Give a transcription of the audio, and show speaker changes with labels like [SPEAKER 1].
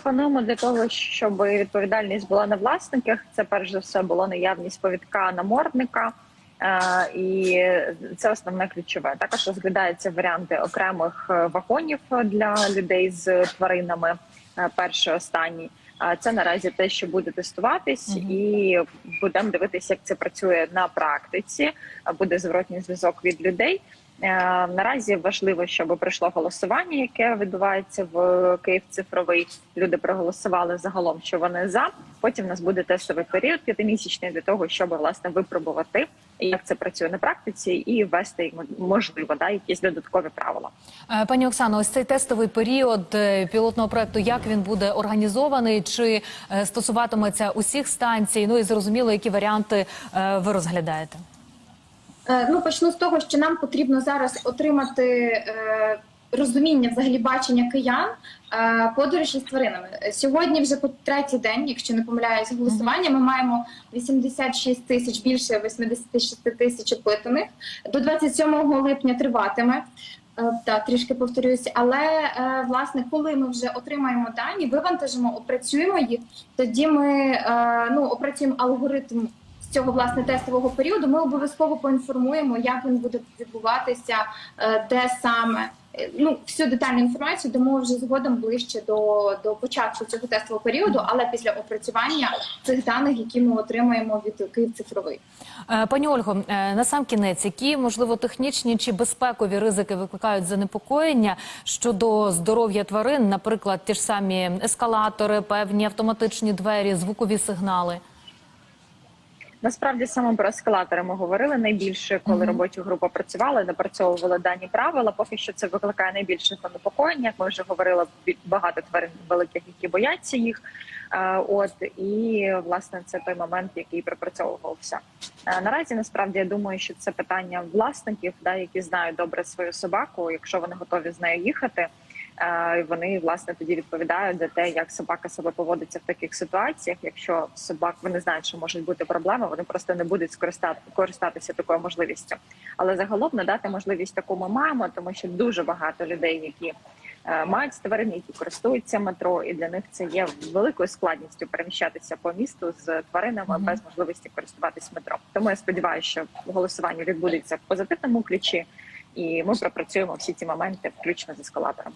[SPEAKER 1] пропонуємо для того, щоб відповідальність була на власниках. Це перш за все була наявність повідка намордника. Е, І це основне ключове. Також розглядаються варіанти окремих е, вагонів для людей з тваринами. е, Перший останній. Це наразі те, що буде тестуватись,
[SPEAKER 2] Мгм.
[SPEAKER 1] і будемо дивитися, як це працює на практиці. Буде зворотній зв'язок від людей. Е, Наразі важливо, щоб пройшло голосування, яке відбувається в Київ цифровий. Люди проголосували загалом, що вони за. Потім у нас буде тестовий період п'ятимісячний для того, щоб власне випробувати, як це працює на практиці, і ввести можливо да якісь додаткові правила.
[SPEAKER 2] Е, Пані Оксано, ось цей тестовий період е, пілотного проекту, як він буде організований, чи стосуватиметься усіх станцій? Ну і зрозуміло, які варіанти ви розглядаєте?
[SPEAKER 3] Е, Ну, почну з того, що нам потрібно зараз отримати е, розуміння, взагалі бачення киян е, подорожі з тваринами. Сьогодні вже по третій день, якщо не помиляюсь, голосування. Ми маємо 86 тисяч більше 86 тисяч опитаних. До 27 липня триватиме. Так, трішки повторююся, але власне, коли ми вже отримаємо дані, вивантажимо, опрацюємо їх, тоді ми ну опрацюємо алгоритм цього власне тестового періоду. Ми обов'язково поінформуємо, як він буде відбуватися, де саме. Е, Ну, всю детальну інформацію дамо вже згодом ближче до, до початку цього тестового періоду, але після опрацювання цих даних, які ми отримаємо від Київ цифровий.
[SPEAKER 2] Е, Пані Ольго, е, на сам кінець, які можливо технічні чи безпекові ризики викликають занепокоєння щодо здоров'я тварин, наприклад, ті ж самі ескалатори, певні автоматичні двері, звукові сигнали?
[SPEAKER 1] Насправді саме про ескалатори ми говорили найбільше, коли робоча група працювала, напрацьовувала дані правила. Поки що це викликає найбільше занепокоєння. Як Ми вже говорили багато тварин великих, які бояться їх. Е, От і власне це той момент, який пропрацьовувався. Е, Наразі насправді я думаю, що це питання власників, да, які знають добре свою собаку. Якщо вони готові з нею їхати, вони власне тоді відповідають за те, як собака себе поводиться в таких ситуаціях. Якщо собак вони знають, що можуть бути проблеми, вони просто не будуть скористати користатися такою можливістю. Але загалом надати можливість таку ми маємо, тому що дуже багато людей, які е, мають тварин, які користуються метро, і для них це є великою складністю переміщатися по місту з тваринами
[SPEAKER 2] Мгм.
[SPEAKER 1] без можливості користуватись метро. Тому я сподіваюся, що голосування відбудеться в позитивному ключі, і ми пропрацюємо всі ці моменти, включно з ескалатором.